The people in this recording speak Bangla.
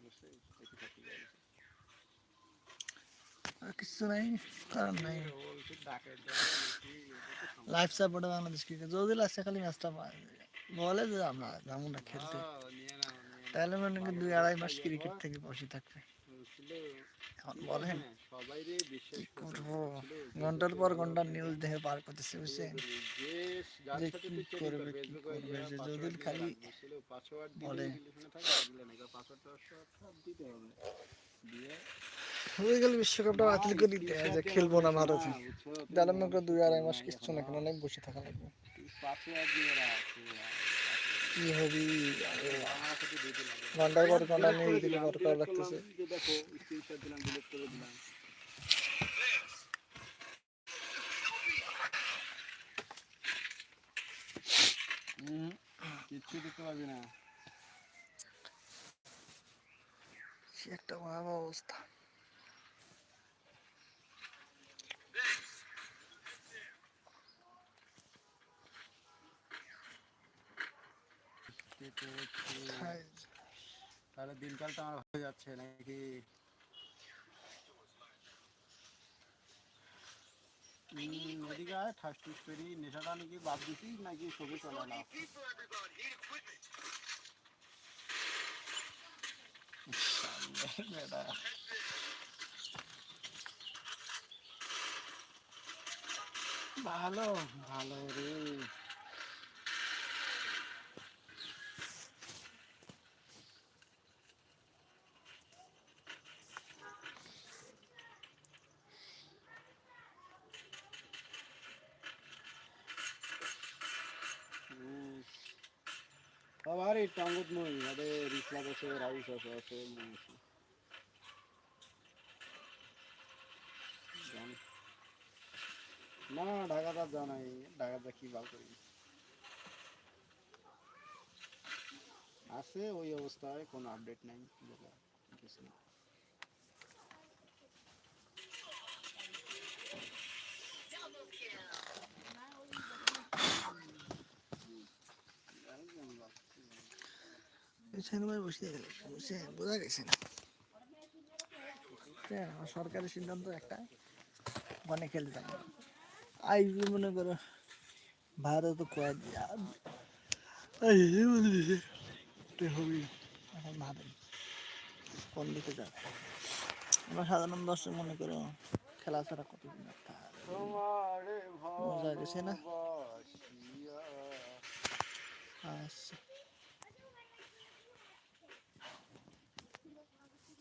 গেছে। আর কিছু নাই কারণ নাই। লাইফ সাপোর্টে বাংলাদেশ ক্রিকেট যদি লাস্টে খালি ম্যাচটা বলে যে আমরা যাব না খেলতে। তাহলে মনে করি দুই আড়াই মাস ক্রিকেট থেকে বসে থাকবে এখন বলেন হ্যাঁ, কি করব? ঘণ্টার পর ঘণ্টা নিউজ দেখে পার করতেছে বুঝছেন যে কি করবে, কি করবে, যে খালি বলে। হয়ে গেল বিশ্বকাপটা বাতিল করে দিতে যে খেলব না ভারতে দুই আড়াই মাস কিচ্ছু না অনেক বসে থাকা লাগবে কি হবি। ঘণ্টার পর ঘণ্টা নিউজ দিলে দিলাম, বড় delete করা করলাম, লাগতেছে কিচ্ছু দিতে পারবি না একটা ভয়াবহ অবস্থা। খাই। তাহলে দিনকাল তো আমার হয়ে যাচ্ছে নাকি এদিকে ঠাস টুস করি নেশাটা নাকি বাদ দিছিস নাকি ছবি চলে না? ভালো ভালো রে। আরে টাঙ্গুত আরে রিসলা বসে রাউস আছে আছে ঢাকাটা জানাই। ঢাকাটা কি ভালো করি? আছে ওই অবস্থায়, কোনো আপডেট নাই। বোঝা গেছে না। হ্যাঁ, সরকারের সিদ্ধান্ত একটা। খেলতে যাব। আইবি মনে করো ভারত হবি। কোন দিকে যাবে? আমরা সাধারণ দর্শক মনে করো খেলা ছাড়া কতদিন বোঝা গেছে না? আচ্ছা।